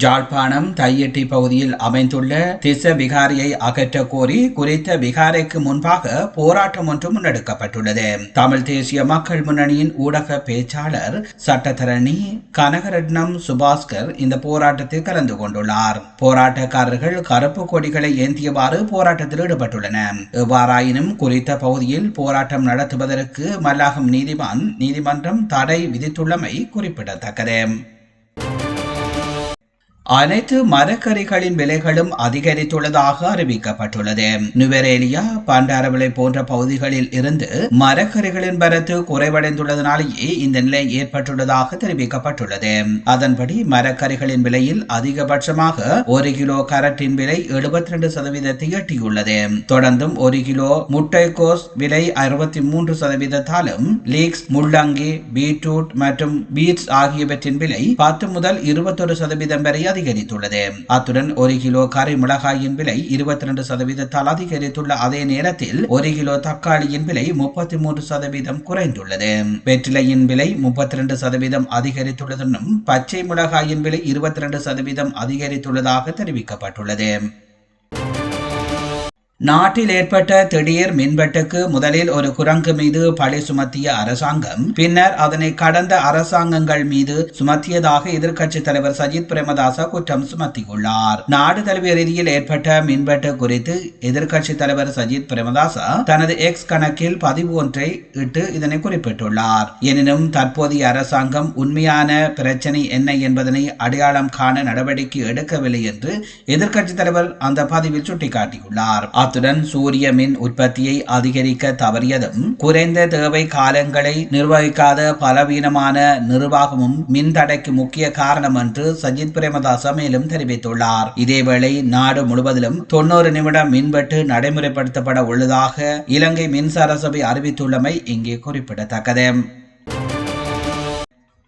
ஜாழ்ப்பாணம் தையெட்டி பகுதியில் அமைந்துள்ள திச விகாரியை அகற்ற கோரி குறித்த விகாரைக்கு முன்பாக போராட்டம் ஒன்று முன்னெடுக்கப்பட்டுள்ளது தமிழ் தேசிய மக்கள் முன்னணியின் ஊடக பேச்சாளர் சட்டத்தரணி கனகரட்னம் சுபாஸ்கர் இந்த போராட்டத்தில் கலந்து கொண்டுள்ளார். போராட்டக்காரர்கள் கருப்பு கொடிகளை ஏந்தியவாறு போராட்டத்தில் ஈடுபட்டுள்ளனர் எவ்வாறாயினும் குறித்த பகுதியில் போராட்டம் நடத்துவதற்கு மல்லாகம் நீதிமான் நீதிமன்றம் தடை விதித்துள்ளமை குறிப்பிடத்தக்கது. அனைத்து மரக்கறிகளின் விலைகளும் அதிகரித்துள்ளதாக அறிவிக்கப்பட்டுள்ளது. நுவரேலியா பண்டாரவிளை போன்ற பகுதிகளில் இருந்து மரக்கறிகளின் வரத்து குறைவடைந்துள்ளதனாலேயே இந்த நிலை ஏற்பட்டுள்ளதாக தெரிவிக்கப்பட்டுள்ளது. அதன்படி மரக்கறிகளின் விலையில் அதிகபட்சமாக ஒரு கிலோ கரட்டின் விலை எழுபத்தி ரெண்டு சதவீதத்தை எட்டியுள்ளது. தொடர்ந்தும் ஒரு கிலோ முட்டைக்கோஸ் விலை அறுபத்தி மூன்று சதவீதத்தாலும் லீக்ஸ் முள்ளங்கி பீட்ரூட் மற்றும் பீட்ஸ் ஆகியவற்றின் விலை பத்து முதல் இருபத்தொரு சதவீதம் வரை அதிகரித்துள்ளது. அத்துடன் ஒரு கிலோ கரை மிளகாயின் விலை இருபத்தி ரெண்டு சதவீதத்தால் அதிகரித்துள்ள அதே நேரத்தில் ஒரு கிலோ தக்காளியின் விலை முப்பத்தி மூன்று சதவீதம் குறைந்துள்ளது. வெற்றிலையின் விலை முப்பத்தி ரெண்டு சதவீதம் அதிகரித்துள்ளதுடன் பச்சை மிளகாயின் விலை இருபத்தி ரெண்டு சதவீதம் அதிகரித்துள்ளதாக தெரிவிக்கப்பட்டுள்ளது. நாட்டில் ஏற்பட்ட திடீர் மின்வெட்டுக்கு முதலில் ஒரு குரங்கு மீது பழி சுமத்திய அரசாங்கம் பின்னர் அதனை கடந்த அரசாங்கங்கள் மீது சுமத்தியதாக எதிர்க்கட்சித் தலைவர் சஜித் பிரேமதாச குற்றம் சுமத்தியுள்ளார். நாடு தழுவிய ரீதியில் ஏற்பட்ட மின்வெட்டு குறித்து எதிர்க்கட்சித் தலைவர் சஜித் பிரேமதாசா தனது எக்ஸ் கணக்கில் பதிவு ஒன்றை இட்டு இதனை குறிப்பிட்டுள்ளார். எனினும் தற்போதைய அரசாங்கம் உண்மையான பிரச்சனை என்ன என்பதனை அடையாளம் காண நடவடிக்கை எடுக்கவில்லை என்று எதிர்க்கட்சித் தலைவர் அந்த பதிவில் சுட்டிக்காட்டியுள்ளார். அத்துடன் சூரிய மின் உற்பத்தியை அதிகரிக்க தவறியதும் குறைந்த தேவை காலங்களை நிர்வகிக்காத பலவீனமான நிர்வாகமும் மின் தடைக்கு முக்கிய காரணம் என்று சஜித் பிரேமதாச மேலும் தெரிவித்துள்ளார். இதேவேளை நாடு முழுவதிலும் தொண்ணூறு நிமிடம் மின்வெட்டு நடைமுறைப்படுத்தப்பட உள்ளதாக இலங்கை மின்சார சபை அறிவித்துள்ளமை இங்கே குறிப்பிடத்தக்கது.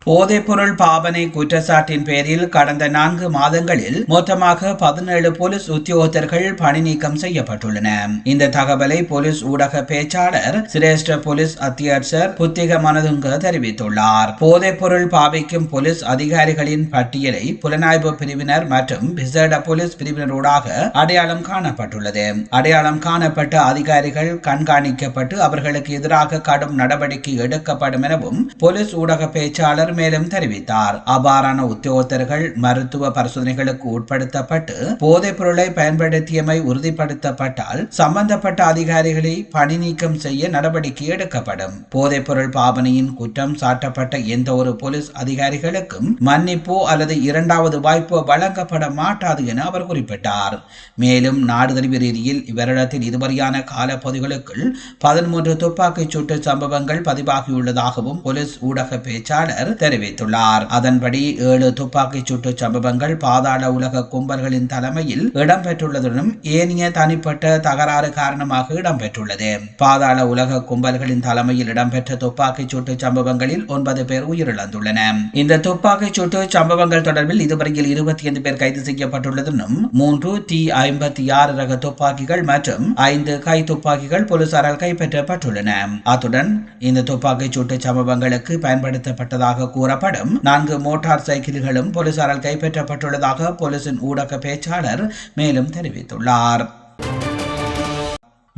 போதைப்பொருள் பாவனை குற்றச்சாட்டின் பேரில் கடந்த நான்கு மாதங்களில் மொத்தமாக பதினேழு போலீஸ் உத்தியோகத்தர்கள் பணி நீக்கம் செய்யப்பட்டுள்ளனர் இந்த தகவலை போலீஸ் ஊடக பேச்சாளர் சிரேஷ்ட போலீஸ் அத்தியட்சர் புத்திக மனதுங்க தெரிவித்துள்ளார். போதைப்பொருள் பாவிக்கும் போலீஸ் அதிகாரிகளின் பட்டியலை புலனாய்வு பிரிவினர் மற்றும் விசேட போலீஸ் பிரிவினரூடாக அடையாளம் காணப்பட்டுள்ளது. அடையாளம் காணப்பட்ட அதிகாரிகள் கண்காணிக்கப்பட்டு அவர்களுக்கு எதிராக கடும் நடவடிக்கை எடுக்கப்படும் எனவும் போலீஸ் ஊடக பேச்சாளர் மேலும் தெரிவித்தார். அவ்வாறான உத்தியோகத்தர்கள் மருத்துவ பரிசோதனைகளுக்கு உட்படுத்தப்பட்டு போதைப் பொருளை பயன்படுத்தியமை உறுதிப்படுத்தப்பட்டால் சம்பந்தப்பட்ட அதிகாரிகளை பணி நீக்கம் செய்ய நடவடிக்கை எடுக்கப்படும். போதைப் பொருள் பாவனையின் குற்றம் சாட்டப்பட்ட எந்த ஒரு போலீஸ் அதிகாரிகளுக்கும் மன்னிப்போ அல்லது இரண்டாவது வாய்ப்போ வழங்கப்பட மாட்டாது என அவர் குறிப்பிட்டார். மேலும் நாடுதழுவி ரீதியில் இவரிடத்தில் இதுவரையான காலப்பகுதிகளுக்குள் பதிமூன்று துப்பாக்கிச் சூட்டு சம்பவங்கள் பதிவாகியுள்ளதாகவும் போலீஸ் ஊடக பேச்சாளர் தெரிவித்துள்ளார். அதன்படி ஏழு துப்பாக்கிச் சூட்டு சம்பவங்கள் பாதாள உலக கும்பல்களின் தலைமையில் இடம்பெற்றுள்ளதுடன் ஏனைய தனிப்பட்ட தகராறு காரணமாக இடம்பெற்றுள்ளது. பாதாள உலக கும்பல்களின் தலைமையில் இடம்பெற்ற துப்பாக்கிச் சூட்டு சம்பவங்களில் ஒன்பது பேர் உயிரிழந்துள்ளனர் இந்த துப்பாக்கிச் சூட்டு சம்பவங்கள் தொடர்பில் இதுவரையில் இருபத்தி ஐந்து பேர் கைது செய்யப்பட்டுள்ளதும் மூன்று டி ஐம்பத்தி ஆறு ரக துப்பாக்கிகள் மற்றும் ஐந்து கை துப்பாக்கிகள் போலீசாரால் கைப்பற்றப்பட்டுள்ளன. அத்துடன் இந்த துப்பாக்கிச் சூட்டு சம்பவங்களுக்கு பயன்படுத்தப்பட்டதாக கூறப்படும். நான்கு மோட்டார் சைக்கிள்களும் போலீசாரால் கைப்பற்றப்பட்டுள்ளதாக போலீசின் ஊடக பேச்சாளர் மேலும் தெரிவித்துள்ளார்.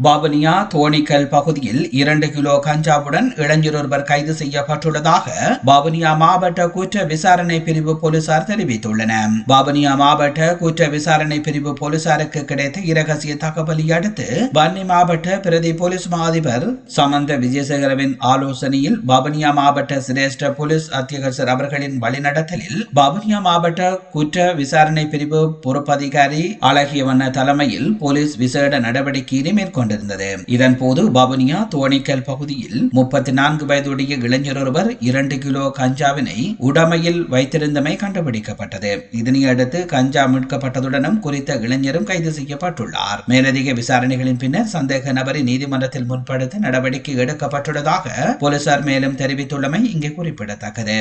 பாபனியா தோணிக்கல் பகுதியில் இரண்டு கிலோ கஞ்சாவுடன் இளைஞர் ஒருவர் கைது செய்யப்பட்டுள்ளதாக பாபனியா மாவட்ட குற்ற விசாரணை பிரிவு போலீசார் தெரிவித்துள்ளனர். பாபனியா மாவட்ட குற்ற விசாரணை பிரிவு போலீசாருக்கு கிடைத்த இரகசிய தகவலை அடுத்து வன்னி மாவட்ட பிரதி போலீஸ் மா அதிபர் சமந்த விஜயசேகரவின் ஆலோசனையில் பாபனியா மாவட்ட சிரேஷ்ட போலீஸ் அத்தியகர் அவர்களின் வழிநடத்தலில் பாபனியா மாவட்ட குற்ற விசாரணை பிரிவு பொறுப்பதிகாரி அழகியவண்ண தலைமையில் போலீஸ் விசேட நடவடிக்கையினை மேற்கொண்டார். கொண்டிருந்தது. இதன் போது பவனியா தோணிக்கல் பகுதியில் முப்பத்தி நான்கு வயதுடைய இளைஞர் ஒருவர் இரண்டு கிலோ கஞ்சாவினை உடமையில் வைத்திருந்தமை கண்டுபிடிக்கப்பட்டது. இதனை அடுத்து கஞ்சா மீட்கப்பட்டதுடனும் குறித்த இளைஞரும் கைது செய்யப்பட்டுள்ளார். மேலதிக விசாரணைகளின் பின்னர் சந்தேக நபரை நீதிமன்றத்தில் முன்படுத்த நடவடிக்கை எடுக்கப்பட்டுள்ளதாக போலீசார் மேலும் தெரிவித்துள்ளமை இங்கே குறிப்பிடத்தக்கது.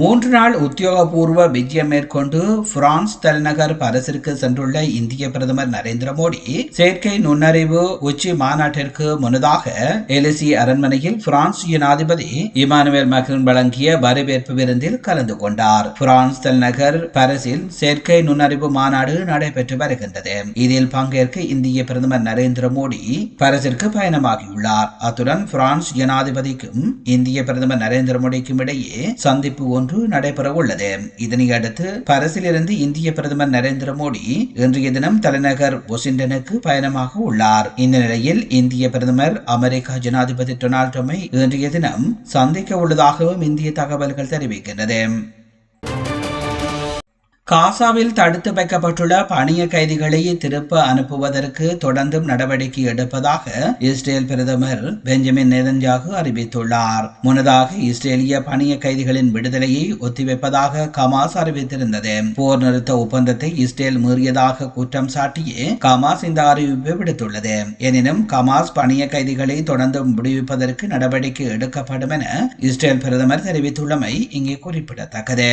மூன்று நாள் உத்தியோகபூர்வ விஜயம் மேற்கொண்டு பிரான்ஸ் தலைநகர் பரிசிற்கு சென்றுள்ள இந்திய பிரதமர் நரேந்திர மோடி செயற்கை நுண்ணறிவு உச்சி மாநாட்டிற்கு முன்னதாக எலிசி அரண்மனையில் பிரான்ஸ் ஜனாதிபதி இமானுவேல் மகன் வழங்கிய வரவேற்பு விருந்தில் கலந்து கொண்டார். பிரான்ஸ் தலைநகர் பரிசில் செயற்கை நுண்ணறிவு மாநாடு நடைபெற்று வருகின்றது. இதில் பங்கேற்க இந்திய பிரதமர் நரேந்திர மோடி பரிசிற்கு பயணமாகியுள்ளார். அத்துடன் பிரான்ஸ் ஜனாதிபதிக்கும் இந்திய பிரதமர் நரேந்திர மோடிக்கும் இடையே சந்திப்பு ஒன்று ஒன்று நடைபெறவுள்ளது. இதனை அடுத்து பரிசிலிருந்து இந்திய பிரதமர் நரேந்திர மோடி இன்றைய தினம் தலைநகர் வாஷிங்டனுக்கு பயணமாக உள்ளார். இந்த நிலையில் இந்திய பிரதமர் அமெரிக்கா ஜனாதிபதி டொனால்ட் ட்ரம்பை இன்றைய தினம் சந்திக்க உள்ளதாகவும் இந்திய தகவல்கள் தெரிவிக்கின்றது காசாவில் தடுத்து வைக்கப்பட்டுள்ள பணிய கைதிகளை திருப்ப அனுப்புவதற்கு தொடர்ந்தும் நடவடிக்கை எடுப்பதாக இஸ்ரேல் பிரதமர் பெஞ்சமின் நேதன்ஜாகு அறிவித்துள்ளார். முன்னதாக இஸ்ரேலிய பணிய கைதிகளின் விடுதலையை ஒத்திவைப்பதாக கமாஸ் அறிவித்திருந்தது. போர் நிறுத்த ஒப்பந்தத்தை இஸ்ரேல் மீறியதாக குற்றம் சாட்டியே கமாஸ் இந்த அறிவிப்பை விடுத்துள்ளது. எனினும் கமாஸ் பணிய கைதிகளை தொடர்ந்தும் விடுவிப்பதற்கு நடவடிக்கை எடுக்கப்படும் என இஸ்ரேல் பிரதமர் தெரிவித்துள்ளமை இங்கே குறிப்பிடத்தக்கது.